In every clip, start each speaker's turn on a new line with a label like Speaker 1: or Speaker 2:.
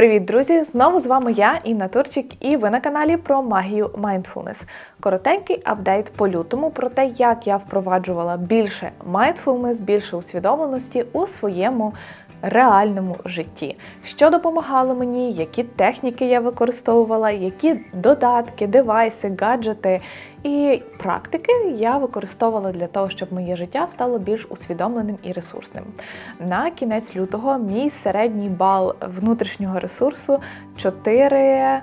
Speaker 1: Привіт, друзі! Знову з вами я, Інна Турчик, і ви на каналі про магію Mindfulness. Коротенький апдейт по лютому про те, як я впроваджувала більше mindfulness, більше усвідомленості у своєму реальному житті. Що допомагало мені, які техніки я використовувала, які додатки, девайси, гаджети і практики я використовувала для того, щоб моє життя стало більш усвідомленим і ресурсним. На кінець лютого мій середній бал внутрішнього ресурсу 4.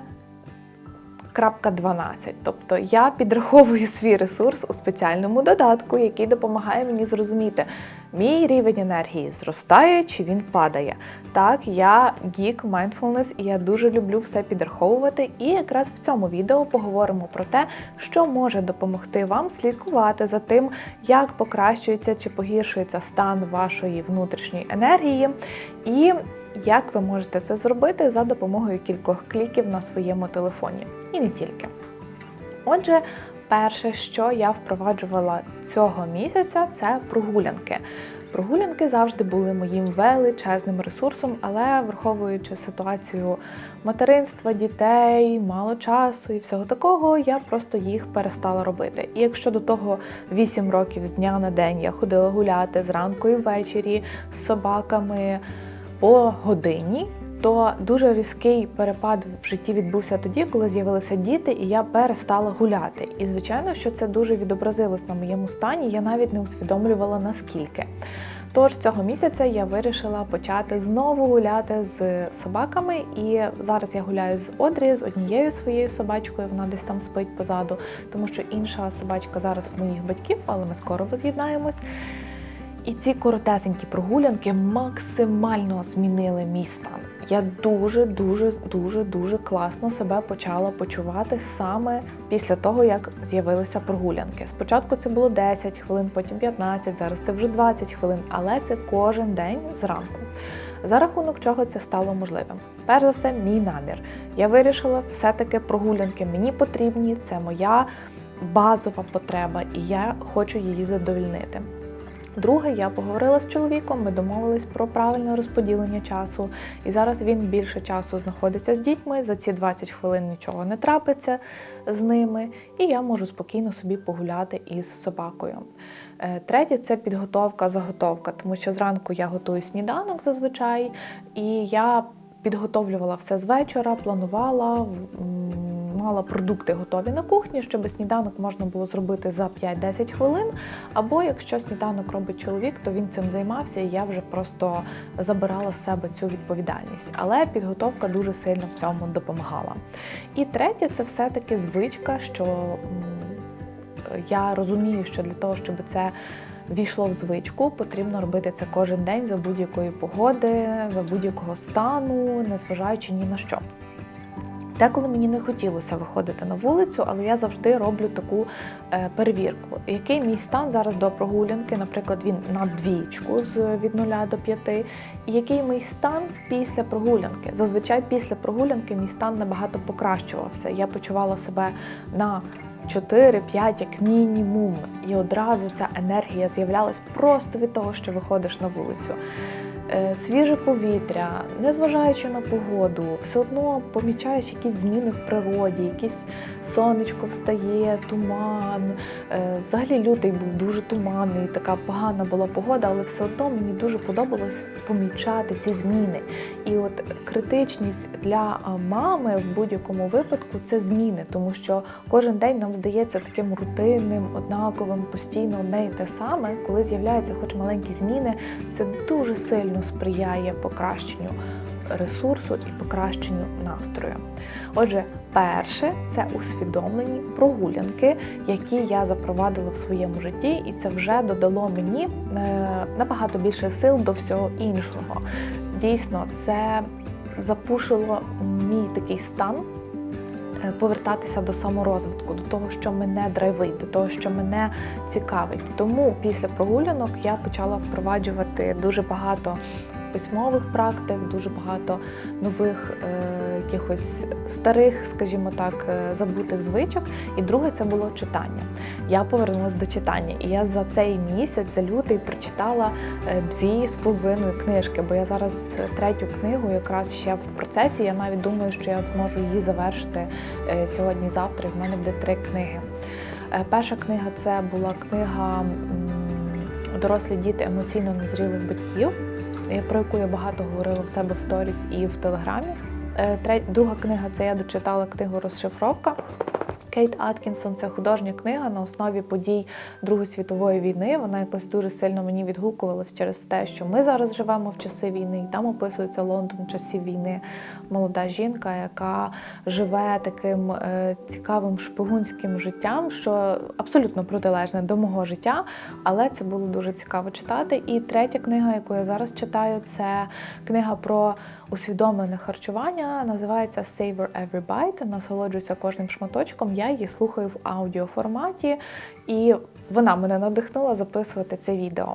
Speaker 1: 12. Тобто я підраховую свій ресурс у спеціальному додатку, який допомагає мені зрозуміти, мій рівень енергії зростає чи він падає. Так, я гік mindfulness і я дуже люблю все підраховувати. І якраз в цьому відео поговоримо про те, що може допомогти вам слідкувати за тим, як покращується чи погіршується стан вашої внутрішньої енергії. І як ви можете це зробити за допомогою кількох кліків на своєму телефоні. І не тільки. Отже, перше, що я впроваджувала цього місяця, це прогулянки. Прогулянки завжди були моїм величезним ресурсом, але враховуючи ситуацію материнства, дітей, мало часу і всього такого, я просто їх перестала робити. І якщо до того 8 років з дня на день я ходила гуляти зранку і ввечері з собаками по годині, то дуже різкий перепад в житті відбувся тоді, коли з'явилися діти, і я перестала гуляти. І звичайно, що це дуже відобразилось на моєму стані. Я навіть не усвідомлювала наскільки. Тож цього місяця я вирішила почати знову гуляти з собаками. І зараз я гуляю з Одрі, з однією своєю собачкою. Вона десь там спить позаду, тому що інша собачка зараз в моїх батьків, але ми скоро воз'єднаємось. І ці коротесенькі прогулянки максимально змінили мій стан. Я дуже, дуже, дуже, дуже класно себе почала почувати саме після того, як з'явилися прогулянки. Спочатку це було 10 хвилин, потім 15, зараз це вже 20 хвилин, але це кожен день зранку. За рахунок чого це стало можливим? Перш за все, мій намір. Я вирішила, все-таки прогулянки мені потрібні, це моя базова потреба, і я хочу її задовільнити. Друге, я поговорила з чоловіком, ми домовились про правильне розподілення часу, і зараз він більше часу знаходиться з дітьми. За ці 20 хвилин нічого не трапиться з ними, і я можу спокійно собі погуляти із собакою. Е, третє це підготовка, заготовка, тому що зранку я готую сніданок зазвичай, і я підготовлювала все з вечора, планувала мала продукти готові на кухні, щоб сніданок можна було зробити за 5-10 хвилин. Або якщо сніданок робить чоловік, то він цим займався, і я вже просто забирала з себе цю відповідальність. Але підготовка дуже сильно в цьому допомагала. І третє, це все-таки звичка, що я розумію, що для того, щоб це війшло в звичку, потрібно робити це кожен день за будь-якої погоди, за будь-якого стану, незважаючи ні на що. Деколи мені не хотілося виходити на вулицю, але я завжди роблю таку е, перевірку. Який мій стан зараз до прогулянки, наприклад, він на двічку з від 0 до 5, і який мій стан після прогулянки. Зазвичай після прогулянки мій стан набагато покращувався. Я почувала себе на 4-5 як мінімум. І одразу ця енергія з'являлась просто від того, що виходиш на вулицю. Е, свіже повітря, незважаючи на погоду, все одно помічаєш якісь зміни в природі, якесь сонечко встає, туман. Е, взагалі лютий був дуже туманний, така погана була погода, але все одно мені дуже подобалось помічати ці зміни. І от критичність для мами в будь-якому випадку це зміни, тому що кожен день нам здається таким рутинним, однаковим, постійно одне і те саме, коли з'являються хоч маленькі зміни, це дуже сильно сильно сприяє покращенню ресурсу і покращенню настрою. Отже, перше це усвідомлені прогулянки, які я запровадила в своєму житті, і це вже додало мені е, набагато більше сил до всього іншого. Дійсно, це запушило мій такий стан. Е, повертатися до саморозвитку, до того, що мене драйвить, до того, що мене цікавить. Тому після прогулянок я почала впроваджувати дуже багато письмових практик, дуже багато нових е, якихось старих, скажімо так, е, забутих звичок. І друге це було читання. Я повернулася до читання, і я за цей місяць, за лютий, прочитала е, дві з половиною книжки, бо я зараз третю книгу якраз ще в процесі. Я навіть думаю, що я зможу її завершити е, сьогодні-завтра. і В мене буде три книги. Перша книга це була книга Дорослі діти емоційно незрілих батьків, про яку я багато говорила в себе в сторіс і в телеграмі. Е, Друга книга це я дочитала книгу Розшифровка. Кейт Аткінсон це художня книга на основі подій Другої світової війни. Вона якось дуже сильно мені відгукувалась через те, що ми зараз живемо в часи війни, і там описується Лондон часів війни. Молода жінка, яка живе таким е, цікавим шпигунським життям, що абсолютно протилежне до мого життя, але це було дуже цікаво читати. І третя книга, яку я зараз читаю, це книга про усвідомлене харчування. Називається Savor Every Bite. Насолоджуюся кожним шматочком. Я її слухаю в аудіоформаті, і вона мене надихнула записувати це відео.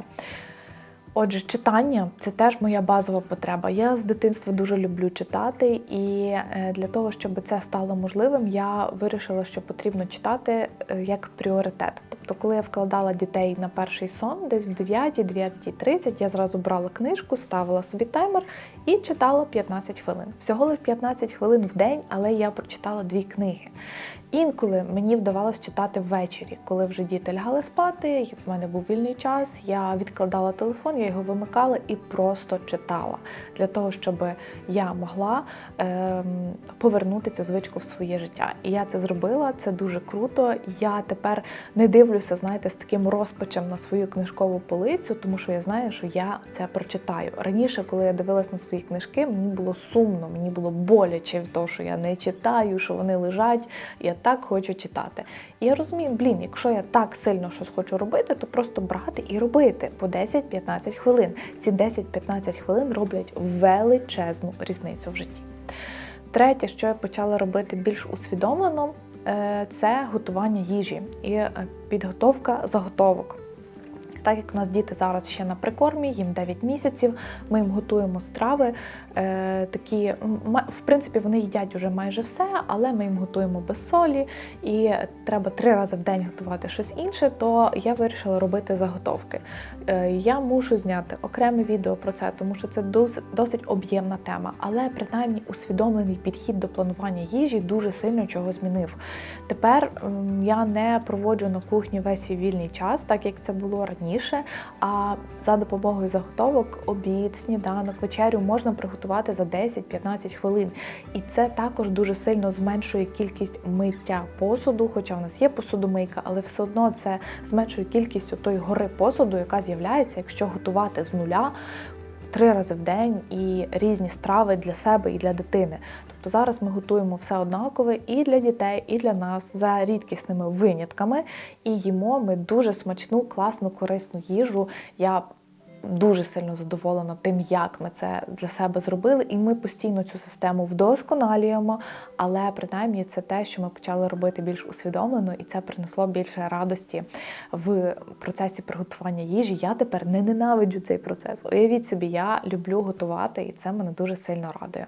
Speaker 1: Отже, читання це теж моя базова потреба. Я з дитинства дуже люблю читати, і е, для того, щоб це стало можливим, я вирішила, що потрібно читати е, як пріоритет. Тобто, коли я вкладала дітей на перший сон, десь в 9-9.30, я зразу брала книжку, ставила собі таймер і читала 15 хвилин. Всього лише 15 хвилин в день, але я прочитала дві книги. Інколи мені вдавалося читати ввечері, коли вже діти лягали спати, в мене був вільний час. Я відкладала телефон, я його вимикала і просто читала для того, щоб я могла ем, повернути цю звичку в своє життя. І я це зробила. Це дуже круто. Я тепер не дивлюся, знаєте, з таким розпачем на свою книжкову полицю, тому що я знаю, що я це прочитаю. Раніше, коли я дивилась на свої книжки, мені було сумно, мені було боляче від того, що я не читаю, що вони лежать. Я так хочу читати. І я розумію, блін, якщо я так сильно щось хочу робити, то просто брати і робити по 10-15 хвилин. Ці 10-15 хвилин роблять величезну різницю в житті. Третє, що я почала робити більш усвідомлено, е, це готування їжі і е, підготовка заготовок. Так як у нас діти зараз ще на прикормі, їм 9 місяців, ми їм готуємо страви. Е, такі, в принципі, вони їдять уже майже все, але ми їм готуємо без солі, і треба три рази в день готувати щось інше, то я вирішила робити заготовки. Е, я мушу зняти окреме відео про це, тому що це досить, досить об'ємна тема. Але принаймні усвідомлений підхід до планування їжі дуже сильно чого змінив. Тепер я не проводжу на кухні весь свій вільний час, так як це було раніше. А за допомогою заготовок, обід, сніданок, вечерю можна приготувати за 10-15 хвилин. І це також дуже сильно зменшує кількість миття посуду, хоча в нас є посудомийка, але все одно це зменшує кількість тої гори посуду, яка з'являється, якщо готувати з нуля. Три рази в день і різні страви для себе і для дитини. Тобто зараз ми готуємо все однакове і для дітей, і для нас за рідкісними винятками. І їмо ми дуже смачну, класну, корисну їжу. Я дуже сильно задоволена тим, як ми це для себе зробили, і ми постійно цю систему вдосконалюємо. Але принаймні це те, що ми почали робити більш усвідомлено, і це принесло більше радості в процесі приготування їжі. Я тепер не ненавиджу цей процес. Уявіть собі, я люблю готувати, і це мене дуже сильно радує.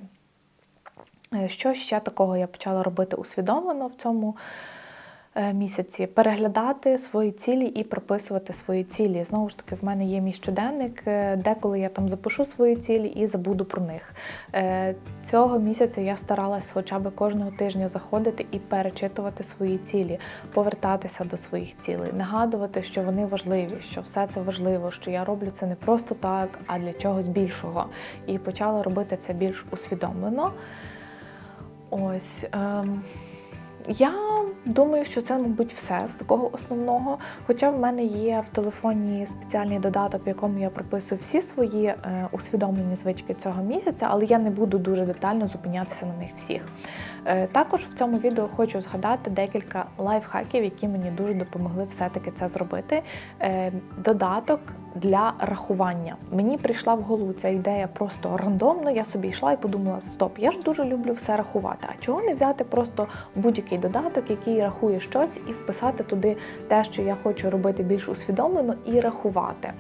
Speaker 1: Е, Що ще такого я почала робити усвідомлено в цьому місяці? Переглядати свої цілі і прописувати свої цілі. Знову ж таки, в мене є мій щоденник, е, деколи я там запишу свої цілі і забуду про них. Е, Цього місяця я старалась хоча б кожного тижня заходити і перечитувати свої цілі, повертатися до своїх цілей, нагадувати, що вони важливі, що все це важливо, що я роблю це не просто так, а для чогось більшого. І почала робити це більш усвідомлено. Ось. Ем, я думаю, що це, мабуть, все з такого основного. Хоча в мене є в телефоні спеціальний додаток, в якому я прописую всі свої е, усвідомлені звички цього місяця, але я не буду дуже детально зупинятися на них всіх. Е, також в цьому відео хочу згадати декілька лайфхаків, які мені дуже допомогли все-таки це зробити. Е, додаток для рахування. Мені прийшла в голову ця ідея просто рандомно. Я собі йшла і подумала: стоп, я ж дуже люблю все рахувати. А чого не взяти просто будь-який додаток, який рахує щось, і вписати туди те, що я хочу робити більш усвідомлено, і рахувати.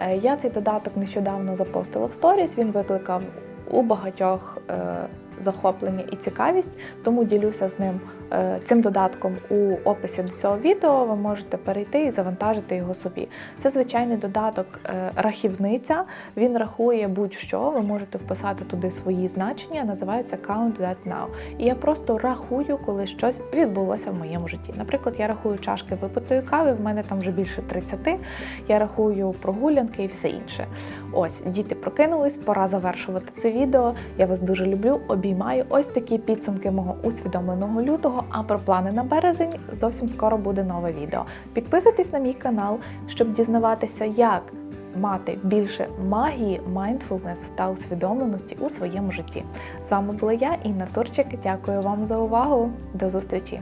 Speaker 1: Е, Я цей додаток нещодавно запостила в сторіс. Він викликав у багатьох. Захоплення і цікавість, тому ділюся з ним е, цим додатком у описі до цього відео. Ви можете перейти і завантажити його собі. Це звичайний додаток е, рахівниця. Він рахує будь-що. Ви можете вписати туди свої значення. Називається Count That Now. І я просто рахую, коли щось відбулося в моєму житті. Наприклад, я рахую чашки випитої кави. В мене там вже більше 30. Я рахую прогулянки і все інше. Ось діти прокинулись, пора завершувати це відео. Я вас дуже люблю. Обіймаю ось такі підсумки мого усвідомленого лютого. А про плани на березень зовсім скоро буде нове відео. Підписуйтесь на мій канал, щоб дізнаватися, як мати більше магії, майндфулнес та усвідомленості у своєму житті. З вами була я, Інна Турчик. Дякую вам за увагу. До зустрічі!